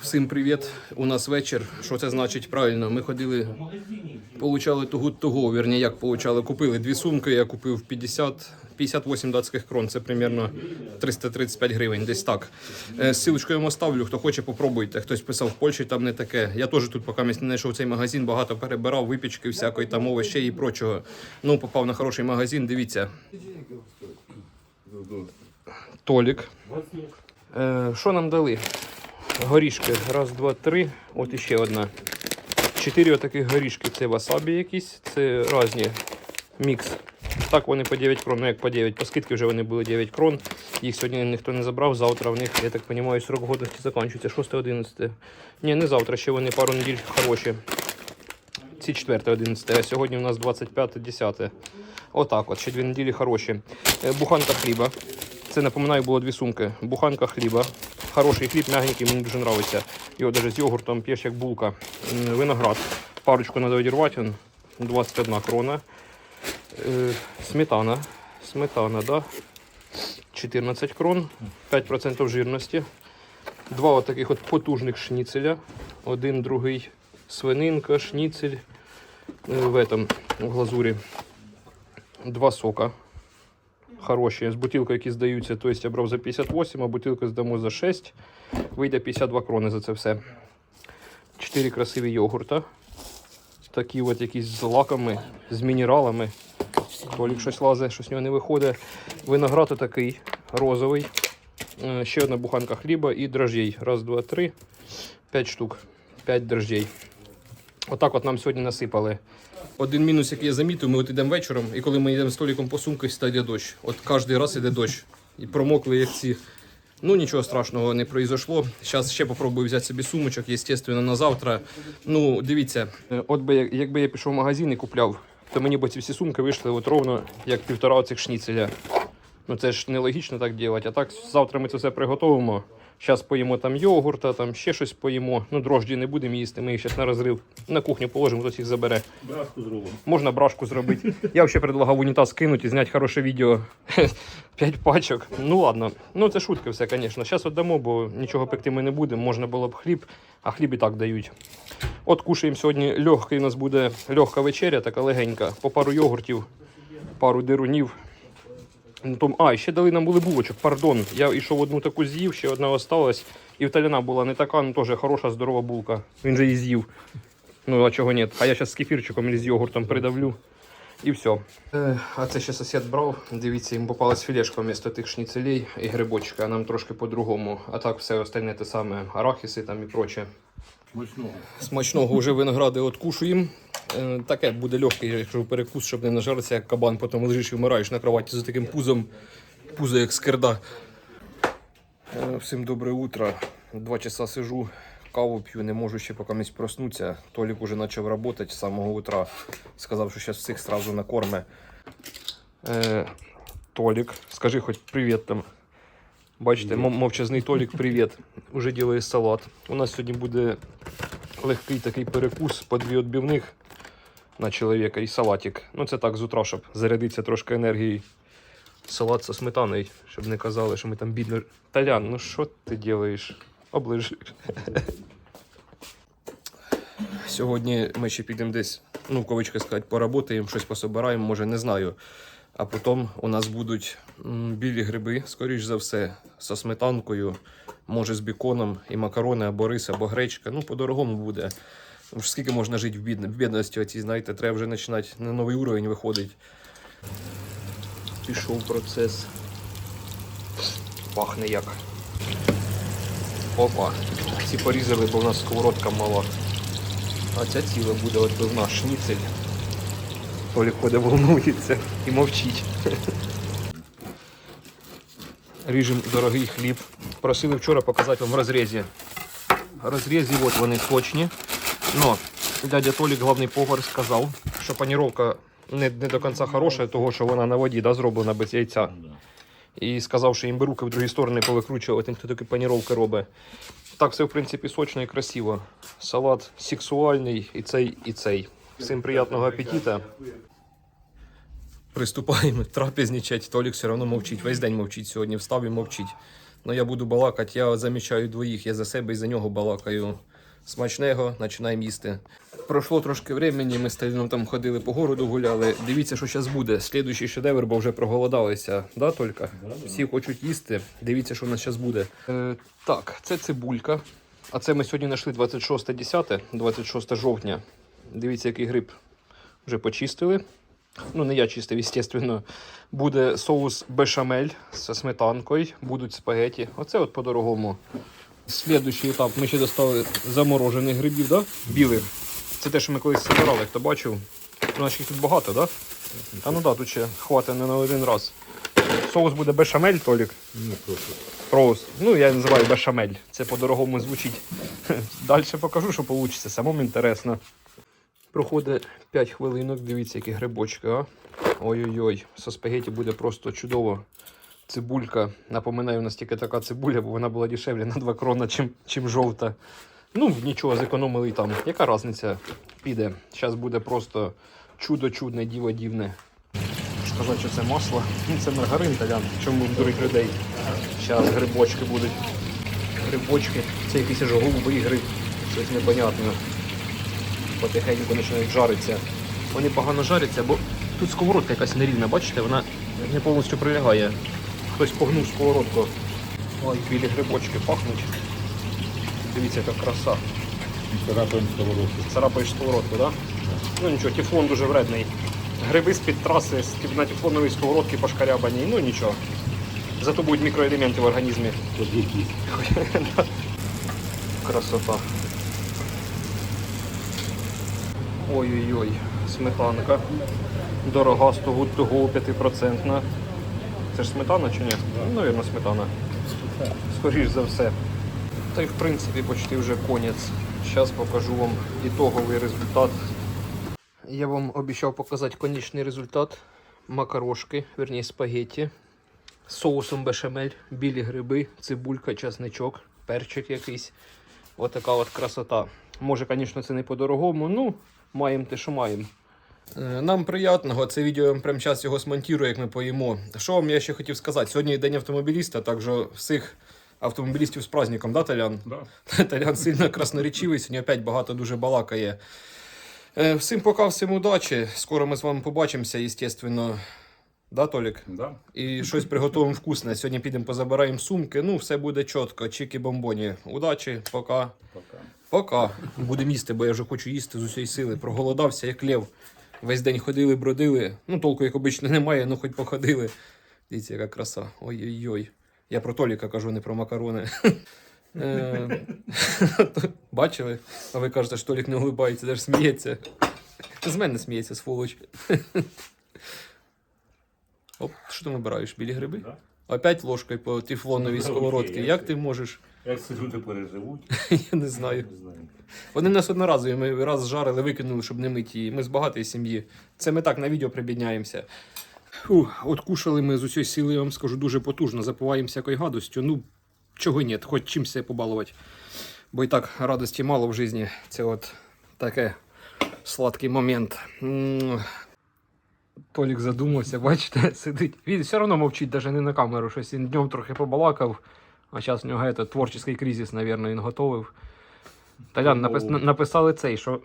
Всім привіт. У нас вечір. Що це значить правильно? Ми ходили, получали тугу того, вірні, як получали. Купили дві сумки. Я купив 50, 58 датських крон. Це примерно 335 гривень. Десь так. Е, Ссылочку я вам оставлю. Хто хоче, попробуйте. Хтось писав в Польщі, там не таке. Я теж тут, поки не знайшов цей магазин, багато перебирав, випічки, всякої там овощей і прочого. Ну, попав на хороший магазин. Дивіться. Толік. Е, Що нам дали? Горішки. Раз, два, три. От іще одна. Чотири отаких горішки. Це васабі якісь, це різні. Мікс. Так вони по 9 крон, ну як по 9. По скидки вже вони були 9 крон. Їх сьогодні ніхто не забрав. Завтра в них, я так розумію, срок годності закінчується 6-11. Ні, не завтра, ще вони пару неділь хороші. Ці 4-11, а сьогодні у нас 25-10. Отак от, ще дві неділі хороші. Е, Буханка хліба. Це напоминаю, було дві сумки. Буханка хліба. Хороший хліб, м'ягенький, мені дуже подобається. Його навіть з йогуртом п'єш як булка. Виноград. Парочку треба відірвати. он, 21 крона. Е, Сметана. Сметана, да. 14 крон, 5% жирності. Два таких от потужних шніцеля. Один, другий свининка, шніцель е, в этом в глазурі. Два сока хороші. З бутилкою, які здаються, то я брав за 58, а бутилку здамо за 6. Вийде 52 крони за це все. Чотири красиві йогурта. Такі от якісь з лаками, з мінералами. Толік щось лазить, що з нього не виходить. Виноград такий розовий. Е, Ще одна буханка хліба і дрожжей. Раз, два, три. П'ять штук. П'ять дрожжей. Отак от нам сьогодні насипали. Один мінус, який я замітив, ми от йдемо вечором, і коли ми йдемо столиком по сумках, стає дощ. От кожен раз іде дощ. І промокли як ці. Ну нічого страшного не произошло. Зараз ще попробую взяти собі сумочок, звісно, на завтра. Ну, дивіться, е, от би якби я пішов в магазин і купляв, то мені б ці всі сумки вийшли от ровно як півтора цих шніцеля. Ну це ж нелогічно так робити. А так завтра ми це все приготовимо. Зараз поїмо там йогурта, там ще щось поїмо. Ну, дрожджі не будемо їсти. Ми їх зараз на розрив на кухню положимо, хтось їх забере. Брашку зробимо. Можна брашку зробити. Я взагалі предлагав унітаз кинути і зняти хороше відео. П'ять пачок. Ну ладно. Ну це шутка все, звісно. Зараз віддамо, бо нічого пекти ми не будемо. Можна було б хліб, а хліб і так дають. От кушаємо сьогодні легкий у нас буде легка вечеря, така легенька. По пару йогуртів, пару дирунів. А, і ще дали нам були булочок, пардон. Я йшов одну таку з'їв, ще одна осталась. І в Таляна була не така, ну теж хороша, здорова булка. Він же її з'їв. Ну, а чого ні? А я зараз з кефірчиком или з йогуртом придавлю. І все. А це ще сусід брав. Дивіться, їм попалась філешка вмісто тих шніцелей і грибочка, а нам трошки по-другому. А так все остальне те саме, арахіси там і проче. Смачного. Смачного вже виногради откушуємо. Е, таке буде легкий, якщо перекус, щоб не нажаритися, як кабан, потім лежиш і вмираєш на кроваті з таким пузом. Пузо як скирда. Е, Всім добре утро. Два часа сижу, каву п'ю, не можу ще поки місць проснутися. Толік уже почав працювати з самого утра. Сказав, що зараз всіх сразу накорме. Толік, скажи хоч привіт там. Бачите, мов- мовчазний Толік, привіт. Уже ділає салат. У нас сьогодні буде легкий такий перекус по дві відбивних на чоловіка і салатик. Ну це так з утра, щоб зарядитися трошки енергії. Салат со сметаною, щоб не казали, що ми там бідно. Талян, ну що ти робиш? Оближиш. Сьогодні ми ще підемо десь, ну, в сказати, поработаємо, щось пособираємо, може, не знаю. А потім у нас будуть білі гриби, скоріш за все, со сметанкою, може з біконом і макарони, або рис, або гречка. Ну, по-дорогому буде. Скільки можна жити в, бідно, в бідності, оці, знаєте, треба вже починати на новий уровень виходить. Пішов процес. Пахне як. Опа. Ці порізали, бо в нас сковородка мала. А ця ціла буде отбивна шніцель. Толік ходить, волнується і мовчить. Ріжемо дорогий хліб. Просили вчора показати вам в розрізі. Розрізі, от вони сочні. Но дядя Толік, главний повар, сказав, що паніровка не, не до кінця хороша, того що вона на воді да, зроблена без яйця. І сказав, що їм би руки в другі сторони повикручувати, хто такі паніровки робить. Так все, в принципі, сочно і красиво. Салат сексуальний, і цей, і цей. Всім приятного апетита. Приступаємо трапезничать. Толік все одно мовчить. Весь день мовчить сьогодні. Встав і мовчить. Ну я буду балакати, я замічаю двоїх, я за себе і за нього балакаю. Смачного, починаємо їсти. Пройшло трошки времени, ми з Таліном там ходили по городу, гуляли. Дивіться, що зараз буде. Слідуючий шедевр, бо вже проголодалися. Да, Толька? Всі хочуть їсти. Дивіться, що у нас зараз буде. Е, так, це цибулька. А це ми сьогодні знайшли 26.10, 26 жовтня. Дивіться, який гриб. Вже почистили. Ну, не я чистив, звісно. Буде соус бешамель зі сметанкою, будуть спагеті. Оце от по-дорогому. Слідуючий етап. Ми ще достали заморожених грибів, да? білих. Це те, що ми колись збирали, хто бачив. У нас їх тут багато, так? Да? Та ну да, тут ще хватить не на один раз. Соус буде бешамель, Толік. Ну, просто. Роуз. Ну, я називаю бешамель. Це по-дорогому звучить. Далі покажу, що вийде. Самому інтересно. Проходить 5 хвилинок. Дивіться, які грибочки. Ой-ой-ой, со спагеті буде просто чудово. Цибулька. Напоминаю, у нас тільки така цибуля, бо вона була дешевле на 2 крона, чим, чим жовта. Ну, нічого, зекономили там. Яка різниця піде? Зараз буде просто чудо чудне, діво дівне. Сказати, що це масло. Ну, Це маргарин, талян. Чому дурить людей? Зараз грибочки будуть. Грибочки. Це якийсь голубий гриб. Щось непонятне. Потихеньку починають жаритися. Вони погано жаряться, бо тут сковородка якась нерівна, бачите, вона не повністю прилягає. Хтось погнув сковородку. Ой, білі грибочки пахнуть. Дивіться, яка краса. Царапаємо сковородку. Царапаєш сковородку, так? Да? Ну нічого, тефлон дуже вредний. Гриби з-під траси, з на тефлоновій сковородці пошкарябані, ну нічого. Зато будуть мікроелементи в організмі. Красота. Ой-ой-ой, сметанка. Дорога з того того 5%. Це ж сметана чи ні? Ну, Навірно, сметана. Скоріш за все. Та й в принципі почти вже конець. Зараз покажу вам ітоговий результат. Я вам обіцяв показати конечний результат. Макарошки, верні спагетті. З соусом бешамель, білі гриби, цибулька, часничок, перчик якийсь. Отака от красота. Може, звісно, це не по-дорогому, ну, маємо те, що маємо. Е, Нам приятного, це відео я вам прямо зараз його смонтую, як ми поїмо. Що вам я ще хотів сказати? Сьогодні день автомобіліста, також всіх автомобілістів з праздником, да, Талян? Да. Талян сильно красноречивий, сьогодні опять багато дуже балакає. Е, Всім пока, всім удачі. Скоро ми з вами побачимося, звісно. Да, Толік? Да. І щось приготуємо вкусне. Сьогодні підемо позабираємо сумки. Ну, все буде чітко. Чікі бомбоні. Удачі, пока. Пока. Пока. Будемо їсти, бо я вже хочу їсти з усієї сили. Проголодався, як лев. Весь день ходили, бродили. Ну, толку, як обично, немає, ну хоч походили. Дивіться, яка краса. Ой-ой-ой. Я про Толіка кажу, не про макарони. Е, Бачили? А ви кажете, що Толік не улибається, теж сміється. З мене сміється, сволоч. Оп, що ти вибираєш? Білі гриби? Да. Опять ложкою по тефлоновій Ну, сковородці. Як ти можеш? Як ці люди переживуть, Я не знаю. Вони нас одноразові, ми раз жарили, викинули, щоб не мити її. Ми з багатої сім'ї. Це ми так на відео прибідняємося. Фу, от кушали ми з усієї сили, я вам скажу, дуже потужно. Запиваємо всякою гадостю. Ну, чого ні, хоч себе побалувати. Бо і так радості мало в житті. Це от таке сладкий момент. Толік задумався, бачите, сидить. Він все одно мовчить, навіть не на камеру. Щось він днем трохи побалакав, а зараз в нього этот, творчий кризис, мабуть, він готовив. Талян, напис... Написали цей, що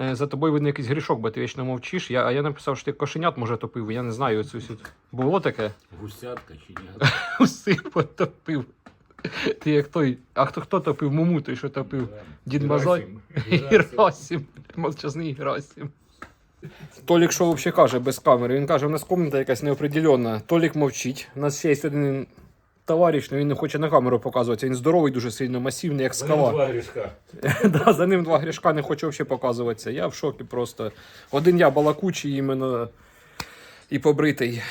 е, за тобою видно якийсь грішок, бо ти вічно мовчиш. Я, а я написав, що ти кошенят може топив. Я не знаю. Оцю, всю- Було таке? Гусятка чи ні? Усіх потопив. Ти як той. А хто хто топив? Муму той, що топив. Дід Мазай? Герасим. Мовчазний Герасим. Толік що взагалі каже без камери? Він каже, у нас комната якась неопределенна. Толік мовчить. У нас ще є один товариш, але він не хоче на камеру показуватися. Він здоровий, дуже сильно масивний, як скала. Два грішка. да, за ним два грішка не хоче взагалі показуватися. Я в шокі просто. Один я балакучий іменно і побритий.